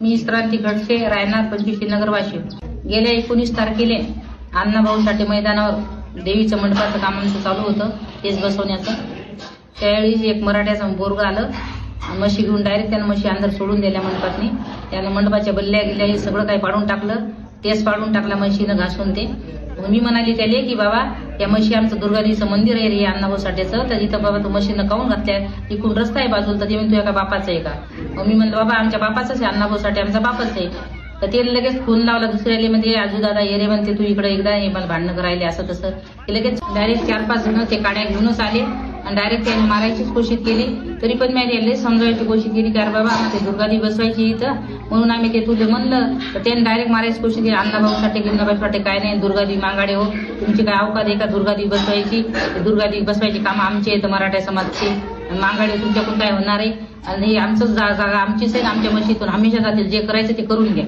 मी क्रांती घडसे रायनाथ पंचवीस नगर वाशिम गेल्या एकोणीस तारखेला अण्णाभाऊ साठे मैदानावर देवीचं मंडपाचं काम आमचं चालू होतं तेच बसवण्याचं. त्यावेळी एक मराठ्याचं बोरग आलं म्हशी घेऊन डायरेक्ट त्यानं म्हशी अंदर सोडून दिल्या मंडपातनी. त्यानं मंडपाच्या बल्ल्या गिल्ल्या हे सगळं काही पाडून टाकलं. तेच पाडून टाकला म्हशीनं घासून ते. मी म्हणाली त्याले की बाबा या म्हशी आमचं दुर्गादेवीचं मंदिर आहे रे अण्णाभाऊ साठ्याचं तर इथं बाबा तू म्हशीनं काऊन घातल्या? इकडून रस्ता आहे बाजूला तर ते म्हणतो एका बापाचं आहे का? मी म्हणलं बाबा आमच्या बापाचंच आहे अण्णाभाऊ साठे आमचा बापाच आहे. तर ते लगेच फोन लावला दुसऱ्याले म्हणजे आजू दादा ये रे म्हणते तू इकडे एकदा हे मला भांडणं करायले असं तसं. ते लगेच डायरेक्ट चार पाच जण ते काड्या घेऊनच आले. आणि डायरेक्ट त्याने मारायचीच कोशिश केली. तरी पण मी याले समजायची कोशिश केली की अरे बाबा आम्हाला ते दुर्गादी बसवायची इथं. म्हणून आम्ही ते तुझे म्हणलं. तर त्याने डायरेक्ट मारायची कोशिश केली. अण्णाभाऊ साठे गिंदाबाई साठे काय नाही दुर्गादी मांगाडे हो. तुमची काय अवकात आहे का दुर्गादी बसवायची? दुर्गादी बसवायची कामं आमची आहेत मराठा समाजची. मांगाडे तुमच्याकडून काय होणार आहे? आणि हे आमचंच जागा आमचीच आहे आमच्या मशीतून हमेशा जातील. जे करायचं ते करून घ्या.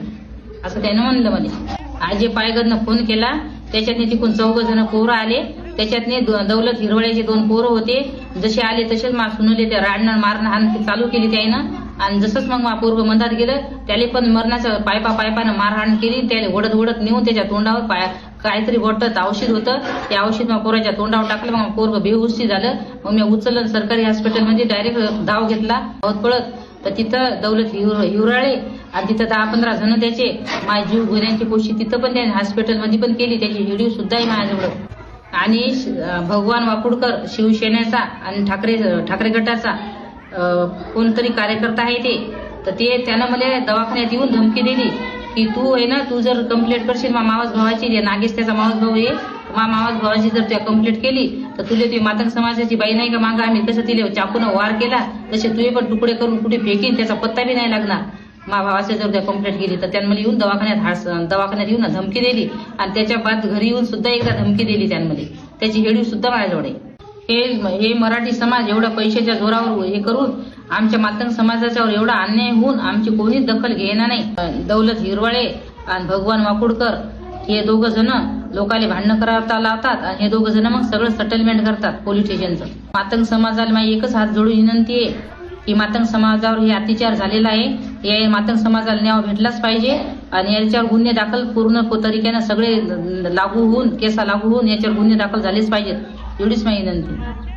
असं त्यानं म्हणलं मला. आज जे पायगडनं फोन केला त्याच्यातने तिकून चौघ जण पोरं आले. त्याच्यातने दौलत हिरवळ्याचे दोन पोरं होते. जसे आले तसेच मा सुनले ते राडणं मारणं हाण चालू केली त्यानं आणि जसंच मग मा पोरग मंदात गेलं त्याला पण मरणाचं पायपा पायपानं मारहाण केली. त्याला ओढत ओढत नेऊन त्याच्या तोंडावर पाय काहीतरी वटत औषध होतं. ते औषध मग पोराच्या तोंडावर टाकलं. मग पोरग बेहुस्ती झालं. मग मी उचललं सरकारी हॉस्पिटलमध्ये डायरेक्ट धाव घेतला. पळत पळत. तर तिथं दौलत हिवराळे आणि तिथं दहा पंधरा जण त्याचे. माझे जीव गुन्ह्यांची कोशिश तिथं पण त्याने हॉस्पिटलमध्ये पण केली. त्याची व्हिडिओ सुद्धा आहे माझ्याजवळ. आणि श- भगवान वाकुडकर शिवसेनेचा आणि ठाकरे ठाकरे गटाचा कोणतरी कार्यकर्ता आहे ते तर ते त्यानं मला दवाखान्यात येऊन धमकी दिली की तू आहे ना तू जर कंप्लेंट करशील मा मावस भावाची नागेश त्याचा मावस भाऊ आहे मा मावस भावाची जर त्या कंप्लेंट केली तर तुला ती मातंग समाजाची बाई नाही का मागा? आम्ही कसं तिले चाकून वार केला? तसे तुझे पण तुकडे करून कुठे फेकीन? त्याचा पत्ता बी नाही लागणार. मा भावाचे जर त्या कंप्लेंट केली. तर त्यांना येऊन दवाखान्यात हास दवाखान्यात येऊन धमकी दिली. आणि त्याच्या बाद घरी येऊन सुद्धा एकदा धमकी दिली त्यांमध्ये त्याची हेडू सुद्धा माझ्याजवळ आहे. हे हे मराठी समाज एवढ्या पैशाच्या जोरावर हे करून आमच्या मातंग समाजाच्यावर एवढा अन्याय होऊन आमची कोणीच दखल घेणार नाही. दौलत हिरवाळे आणि भगवान वाकुडकर हे दोघं जण लोकाले भांडणं करता लावतात आणि हे दोघं जण मग सगळं सेटलमेंट करतात पोलीस स्टेशनचं मातंग समाजाला माझी एकच हात जोडून विनंती आहे. की मातंग समाजावर हे अत्याचार झालेला आहे. या मातंग समाजाला न्याय भेटलाच पाहिजे आणि याच्यावर गुन्हे दाखल पूर्ण तरीक्यानं सगळे लागू होऊन केसा लागू होऊन याच्यावर गुन्हे दाखल झालेच पाहिजेत. एवढीच माझी विनंती.